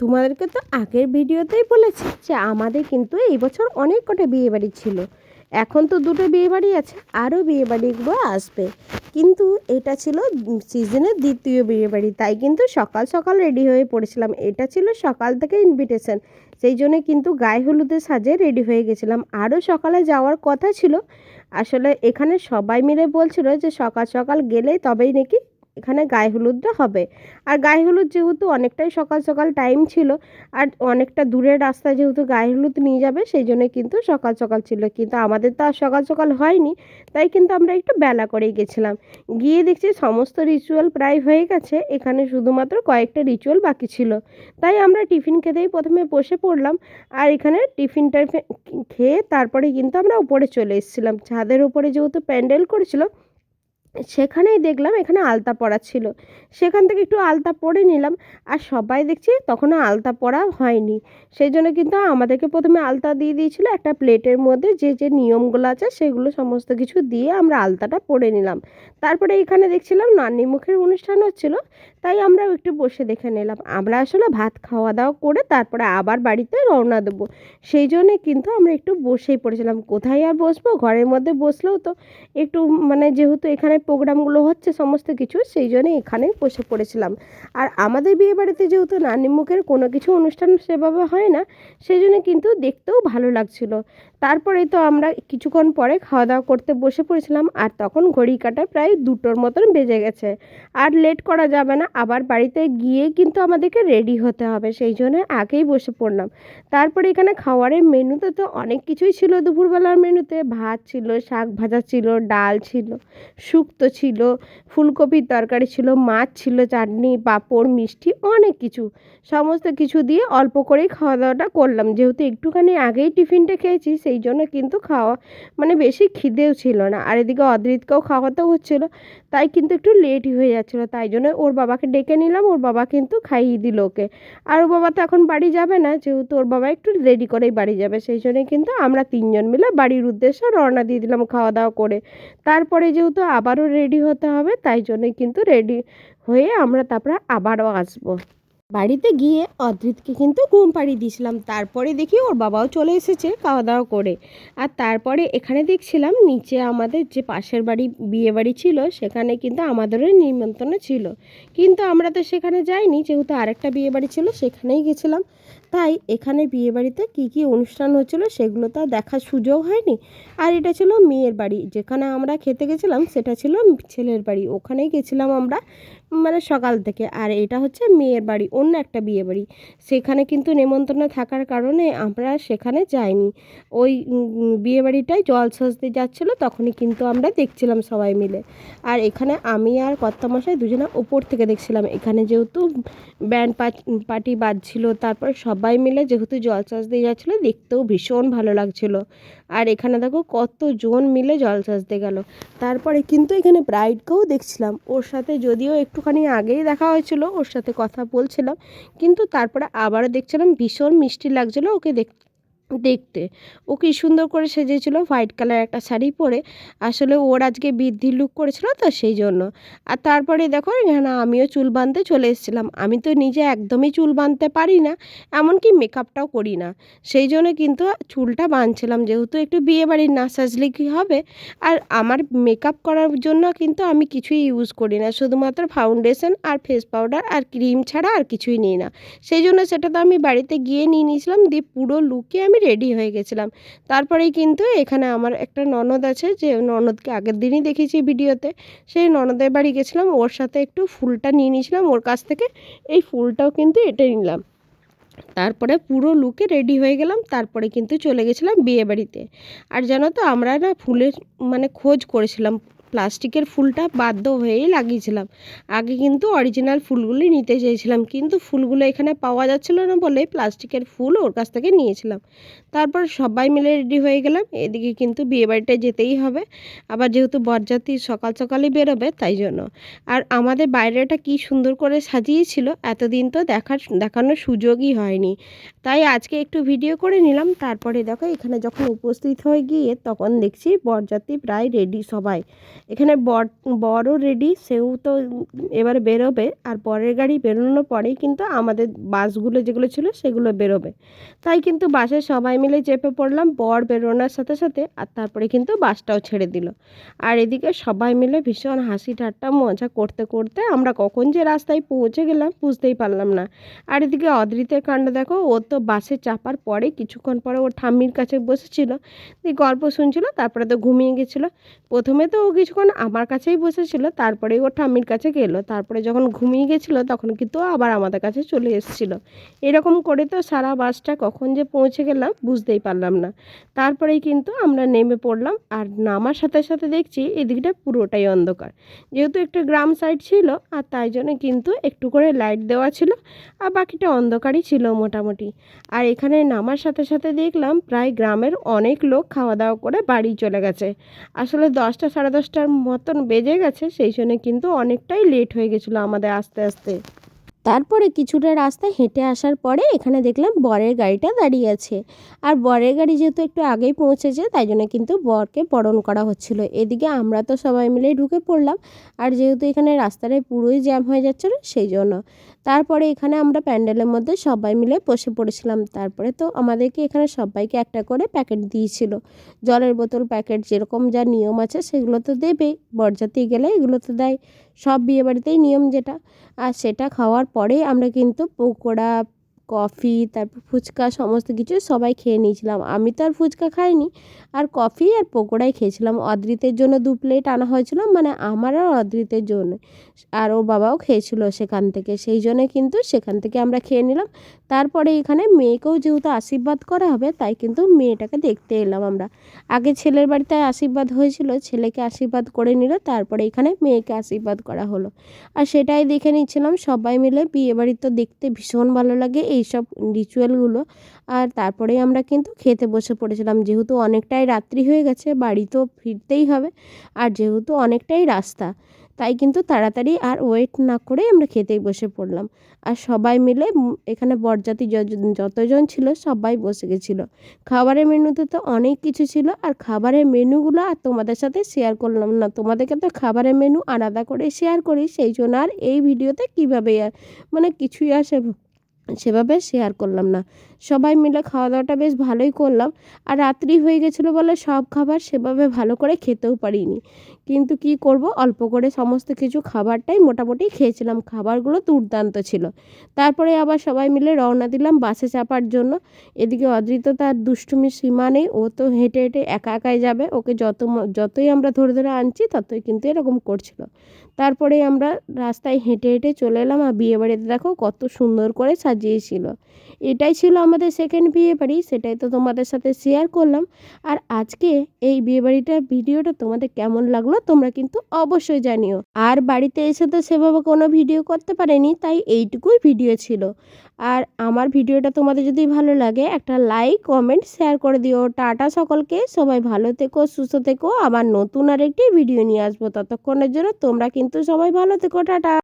তোমাদেরকে তো আগের ভিডিওতেই বলেছি যে আমাদের কিন্তু এই বছর অনেক কটা বিয়েবাড়ি ছিল। এখন তো দুটো বিয়েবাড়ি আছে, আরও বিয়েবাড়িগুলো আসবে। কিন্তু এটা ছিল সিজনের দ্বিতীয় বিয়েবাড়ি, তাই কিন্তু সকাল সকাল রেডি হয়ে পড়েছিলাম। এটা ছিল সকাল থেকে ইনভিটেশন সেই জন্য কিন্তু গায়ে হলুদের সাজে রেডি হয়ে গেছিলাম। আরও সকালে যাওয়ার কথা ছিল। আসলে এখানে সবাই মিলে বলছিল যে সকাল সকাল গেলেই তবেই নাকি এখানে গায়ে হলুদটা হবে। আর গায়ে হলুদ যেহেতু অনেকটাই সকাল সকাল টাইম ছিল, আর অনেকটা দূরের রাস্তা যেহেতু গায়ে হলুদ নিয়ে যাবে, সেই জন্য কিন্তু সকাল সকাল ছিল। কিন্তু আমাদের তো আর সকাল সকাল হয়নি, তাই কিন্তু আমরা একটু বেলা করেই গেছিলাম। গিয়ে দেখছি সমস্ত রিচুয়াল প্রায় হয়ে গেছে, এখানে শুধুমাত্র কয়েকটা রিচুয়াল বাকি ছিল। তাই আমরা টিফিন খেতেই প্রথমে বসে পড়লাম, আর এখানে টিফিনটা খেয়ে তারপরে কিন্তু আমরা উপরে চলে এসেছিলাম। ছাদের উপরে যেহেতু প্যান্ডেল করেছিল সেখানেই দেখলাম এখানে আলতা পড়া ছিল। সেখান থেকে একটু আলতা পরে নিলাম, আর সবাই দেখছি তখনও আলতা পরা হয়নি। সেই জন্য কিন্তু আমাদেরকে প্রথমে আলতা দিয়ে দিয়েছিল একটা প্লেটের মধ্যে, যে যে নিয়মগুলো আছে সেগুলো সমস্ত কিছু দিয়ে আমরা আলতাটা পরে নিলাম। তারপরে এখানে দেখছিলাম নান্নি মুখের অনুষ্ঠান হচ্ছিল, তাই আমরা একটু বসে দেখে নিলাম। আমরা আসলে ভাত খাওয়া দাওয়া করে তারপরে আবার বাড়িতে রওনা দেবো। সেই জন্যে কিন্তু আমরা একটু বসেই পড়েছিলাম। কোথায় আর বসবো? ঘরের মধ্যে বসলেও তো একটু মানে যেহেতু এখানে প্রোগ্রামগুলো হচ্ছে সমস্ত কিছু, সেই জন্য এখানে বসে পড়েছিলাম। আর আমাদের বিয়েবাড়িতে যেহেতু নানিমুখের কোনো কিছু অনুষ্ঠান সেভাবে হয় না, সেই জন্য কিন্তু দেখতেও ভালো লাগছিল। তারপরে তো আমরা কিছুক্ষণ পরে খাওয়া দাওয়া করতে বসে পড়েছিলাম, আর তখন ঘড়ি কাটা প্রায় দুটোর মতন বেজে গেছে। আর লেট করা যাবে না, আবার বাড়িতে গিয়ে কিন্তু আমাদেরকে রেডি হতে হবে, সেই জন্য আগেই বসে পড়লাম। তারপরে এখানে খাওয়ারের মেনুতে তো অনেক কিছুই ছিল দুপুরবেলার মেনুতে। ভাত ছিল, শাক ভাজা ছিল, ডাল ছিল, শুক্তো ছিল, ফুলকপির তরকারি ছিল, মাছ ছিল, চাটনি, পাঁপড়, মিষ্টি, অনেক কিছু। সমস্ত কিছু দিয়ে অল্প করেই খাওয়া দাওয়াটা করলাম। যেহেতু একটুখানি আগেই টিফিনটা খেয়েছি, সেই জন্য কিন্তু খাওয়া মানে বেশি খিদেও ছিল না। আর এদিকে অদ্রিতকেও খাওয়াতেও হচ্ছিল, তাই কিন্তু একটু লেটই হয়ে যাচ্ছিল। তাই জন্য ওর বাবাকে ডেকে নিলাম, ওর বাবা কিন্তু খাইয়ে দিল ওকে। আর ওর বাবা তো এখন বাড়ি যাবে না, যেহেতু ওর বাবা একটু রেডি করেই বাড়ি যাবে, সেই জন্যে কিন্তু আমরা তিনজন মিলে বাড়ির উদ্দেশ্যে রওনা দিয়ে দিলাম খাওয়া দাওয়া করে। তারপরে যেহেতু আবারও রেডি হতে হবে, তাই জন্যই কিন্তু রেডি হয়ে আমরা তারপরে আবারও আসব। বাড়িতে গিয়ে অদ্রিতকে কিন্তু ঘুম পাড়িয়ে দিয়েছিলাম। তারপরে দেখি ওর বাবাও চলে এসেছে খাওয়া দাওয়া করে। আর তারপরে এখানে দেখছিলাম নিচে আমাদের যে পাশের বাড়ি বিয়ে বাড়ি ছিল, সেখানে কিন্তু আমাদেরও নিমন্ত্রণ ছিল। কিন্তু আমরা তো সেখানে যাইনি, যেহেতু আরেকটা বিয়ে বাড়ি ছিল, সেখানেই গেছিলাম। তাই এখানে বিয়ে বাড়িতে কী কী অনুষ্ঠান হচ্ছিল সেগুলো তো দেখার সুযোগ হয়নি। আর এটা ছিল মেয়ের বাড়ি, যেখানে আমরা খেতে গেছিলাম, সেটা ছিল ছেলের বাড়ি। ওখানেই গেছিলাম আমরা মানে সকাল থেকে। আর এটা হচ্ছে মেয়ের বাড়ি। অন্য একটা বিয়ে বাড়ি সেখানে কিন্তু নেমন্তন্ন থাকার কারণে আমরা সেখানে যাইনি। ওই বিয়ে বাড়িটায় জল সাজতে যাচ্ছিল, তখনই কিন্তু আমরা দেখছিলাম সবাই মিলে। আর এখানে আমি আর কর্তামশাই দুজনে ওপর থেকে দেখছিলাম। এখানে যেহেতু ব্যান্ড পার্টি বাজছিল, তারপর সবাই মিলে যেহেতু জল সাজতে যাচ্ছিল, দেখতেও ভীষণ ভালো লাগছিল। আর এখানে দেখো কতজন মিলে জল সাজতে গেল। তারপরে কিন্তু এখানে ব্রাইডকেও দেখছিলাম। ওর সাথে যদিও একটুখানি আগেই দেখা হয়েছিল, ওর সাথে কথা বলছিলাম, কিন্তু তারপরে আবারও দেখছিলাম ভীষণ মিষ্টি লাগছিল, ওকে দেখ দেখতে। ও কি সুন্দর করে সেজেছিল হোয়াইট কালার একটা শাড়ি পরে। আসলে ওর আজকে বৃদ্ধি লুক করেছিল তো সেই জন্য। আর তারপরে দেখো এখানে আমিও চুল বাঁধতে চলে এসেছিলাম। আমি তো নিজে একদমই চুল বাঁধতে পারি না, এমনকি মেকআপটাও করি না। সেই জন্য কিন্তু চুলটা বাঁধছিলাম যেহেতু একটু বিয়ে বাড়ির না সাজলে কী হবে। আর আমার মেকআপ করার জন্য কিন্তু আমি কিছুই ইউজ করি না। শুধুমাত্র ফাউন্ডেশন আর ফেস পাউডার আর ক্রিম ছাড়া আর কিছুই নিই না। সেই জন্য সেটা তো আমি বাড়িতে গিয়ে নিয়ে নিয়েছিলাম, দিয়ে পুরো লুকে আমি রেডি হয়ে গেছিলাম। তারপরেই কিন্তু এখানে আমার একটা ননদ আছে, যে ননদকে আগের দিনই দেখেছি ভিডিওতে। সেই ননদের বাড়ি গেছিলাম, ওর সাথে একটু ফুলটা নিয়ে নিয়েছিলাম, ওর কাছ থেকে এই ফুলটাও কিন্তু এটে নিলাম। তারপরে পুরো লুকে রেডি হয়ে গেলাম, তারপরে কিন্তু চলে গেছিলাম বিয়ে বাড়িতে আর জানো তো, আমরা না ফুলের মানে খোঁজ করেছিলাম প্লাস্টিকের ফুলটা বাধ্য হয়েই লাগিয়েছিলাম। আগে কিন্তু অরিজিনাল ফুলগুলি নিতে চেয়েছিলাম, কিন্তু ফুলগুলো এখানে পাওয়া যাচ্ছিল না বলে প্লাস্টিকের ফুল ওর কাছ থেকে নিয়েছিলাম। তারপর সবাই মিলে রেডি হয়ে গেলাম, এদিকে কিন্তু বিয়েবাড়িটায় যেতেই হবে। আবার যেহেতু বরযাত্রী সকাল সকালই বেরোবে, তাই জন্য। আর আমাদের বাইরেটা কি সুন্দর করে সাজিয়েছিল, এতদিন তো দেখার, দেখানোর সুযোগই হয়নি। তাই আজকে একটু ভিডিও করে নিলাম, তারপরে দেখো এখানে যখন উপস্থিত হয়ে গিয়ে তখন দেখছি বরযাত্রী প্রায় রেডি সবাই। এখানে বর বরও রেডি সেও তো এবারে বেরোবে, আর পরের গাড়ি বেরোনোর পরেই কিন্তু আমাদের বাসগুলো যেগুলো ছিল সেগুলো বেরোবে। তাই কিন্তু বাসে সবাই মিলে চেপে পড়লাম, বর বেরোনোর সাথে সাথে, আর তারপরে কিন্তু বাসটাও ছেড়ে দিল। আর এদিকে সবাই মিলে ভীষণ হাসি ঠাট্টা মজা করতে করতে আমরা কখন যে রাস্তায় পৌঁছে গেলাম বুঝতেই পারলাম না। আর এদিকে অদৃতের কাণ্ড দেখো, ও তো বাসে চাপার পরে কিছুক্ষণ পরে ওর ঠাম্মির কাছে বসেছিল, দিয়ে গল্প শুনছিল, তারপরে তো ঘুমিয়ে গেছিল। প্রথমে তো ও কিছুক্ষণ আমার কাছেই বসেছিল তারপরে ও ঠাম্মির কাছে গেলো। তারপরে যখন ঘুমিয়ে গেছিল, তখন কিন্তু আবার আমাদের কাছে চলে এসেছিল। এরকম করে তো সারা বাসটা কখন যে পৌঁছে গেলাম বুঝতেই পারলাম না। তারপরেই কিন্তু আমরা নেমে পড়লাম আর নামার সাথে সাথে দেখছি এদিকটা পুরোটাই অন্ধকার। যেহেতু একটু গ্রাম সাইড ছিল আর তাই জন্য কিন্তু একটু করে লাইট দেওয়া ছিল আর বাকিটা অন্ধকারই ছিল মোটামুটি। আর এখানে নামার সাথে সাথে দেখলাম প্রায় গ্রামের অনেক লোক খাওয়া দাওয়া করে বাড়ি চলে গেছে। আসলে দশটা সাড়ে দশটার মতন বেজে গেছে, সেই জন্য কিন্তু অনেকটাই লেট হয়ে গেছিল আমাদের আস্তে আস্তে। তারপরে কিছুটা রাস্তা হেঁটে আসার পরে এখানে দেখলাম বরের গাড়িটা দাঁড়িয়ে আছে। আর বরের গাড়ি যেহেতু একটু আগেই পৌঁছেছে, তাই জন্য কিন্তু বরকে বরণ করা হচ্ছিল। এদিকে আমরা তো সবাই মিলে ঢুকে পড়লাম, আর যেহেতু এখানে রাস্তাটায় পুরোই জ্যাম হয়ে যাচ্ছিল, সেই জন্য। তারপরে এখানে আমরা প্যান্ডেলের মধ্যে সবাই মিলে বসে পড়েছিলাম। তারপরে তো আমাদেরকে এখানে সবাইকে একটা করে প্যাকেট দিয়েছিল। জলের বোতল, প্যাকেট, যেরকম যা নিয়ম আছে সেগুলো তো দেবেই বরযাত্রী গেলে এগুলো তো দেয়। সব বিয়েবাড়িতেই নিয়ম যেটা। আর সেটা খাওয়ার পরে আমরা কিন্তু পকোড়া কফি, তারপর ফুচকা, সমস্ত কিছু সবাই খেয়ে নিয়েছিলাম। আমি তো আর ফুচকা খাইনি, আর কফি আর পকোড়াই খেয়েছিলাম। অদ্রিতের জন্য দু প্লেট আনা হয়েছিল মানে আমার আর অদ্রিতের জন্য। আর ওর বাবাও খেয়েছিল সেখান থেকে, সেই জন্য কিন্তু সেখান থেকে আমরা খেয়ে নিলাম। তারপরে এখানে মেয়েকেও যেহেতু আশীর্বাদ করা হবে, তাই কিন্তু মেয়েটাকে দেখতে এলাম আমরা। আগে ছেলের বাড়িতে আশীর্বাদ হয়েছিল, ছেলেকে আশীর্বাদ করে নিল, তারপরে এখানে মেয়েকে আশীর্বাদ করা হলো। আর সেটাই দেখে নিচ্ছিলাম সবাই মিলে বিয়ে বাড়ি তো দেখতে ভীষণ ভালো লাগে। এইসব রিচুয়ালগুলো আর তারপরেই আমরা কিন্তু খেতে বসে পড়েছিলাম। যেহেতু অনেকটাই রাত্রি হয়ে গেছে, বাড়ি তো ফিরতেই হবে। আর যেহেতু অনেকটাই রাস্তা, তাই কিন্তু তাড়াতাড়ি আর ওয়েট না করে আমরা খেতেই বসে পড়লাম। আর সবাই মিলে এখানে বরযাত্রী যতজন ছিল সবাই বসে গেছিল। খাবারের মেনুতে তো অনেক কিছু ছিল। আর খাবারের মেনুগুলো আর তোমাদের সাথে শেয়ার করলাম না। তোমাদেরকে তো খাবারের মেনু আলাদা করে শেয়ার করি। সেই জন্য আর এই ভিডিওতে কীভাবে মানে কিছুই আর সেভাবে শেয়ার করলাম না। সবাই মিলে খাওয়া দাওয়াটা বেশ ভালোই করলাম। আর রাত্রি হয়ে গেছিল বলে সব খাবার সেভাবে ভালো করে খেতেও পারিনি। কিন্তু কি করব? অল্প করে সমস্ত কিছু খাবারটাই মোটামুটি খেয়েছিলাম। খাবারগুলো দুর্দান্ত ছিল। তারপরে আবার সবাই মিলে রওনা দিলাম বাসে চাপার জন্য। এদিকে অদৃত তার দুষ্টুমির সীমা নেই। ও তো হেঁটে হেঁটে একা একাই যাবে। ওকে যত যতই আমরা ধরে ধরে আনছি, ততই কিন্তু এরকম করছিল। তারপরে আমরা রাস্তায় হেঁটে হেঁটে চলে এলাম আর বিয়েবাড়িতে দেখো কত সুন্দর করে সাজিয়েছিল। এটাই ছিল আমাদের সেকেন্ড বিয়ে বাড়ি, সেটাই তো তোমাদের সাথে শেয়ার করলাম। আর আজকে এই বিয়ে বাড়িটার ভিডিওটা তোমাদের কেমন লাগল তোমরা কিন্তু অবশ্যই জানিও। আর বাড়িতে এসে তো সেভাবে কোনো ভিডিও করতে পারেনি, তাই এইটুকুই ভিডিও ছিল। আর আমার ভিডিওটা তোমাদের যদি ভালো লাগে, একটা লাইক কমেন্ট শেয়ার করে দিও। টাটা সকলকে, সবাই ভালো থেকো, সুস্থ থেকো। আবার নতুন আর একটি ভিডিও নিয়ে আসব। ততক্ষণের জন্য তোমরা কিন্তু সবাই ভালো থেকো, টাটা।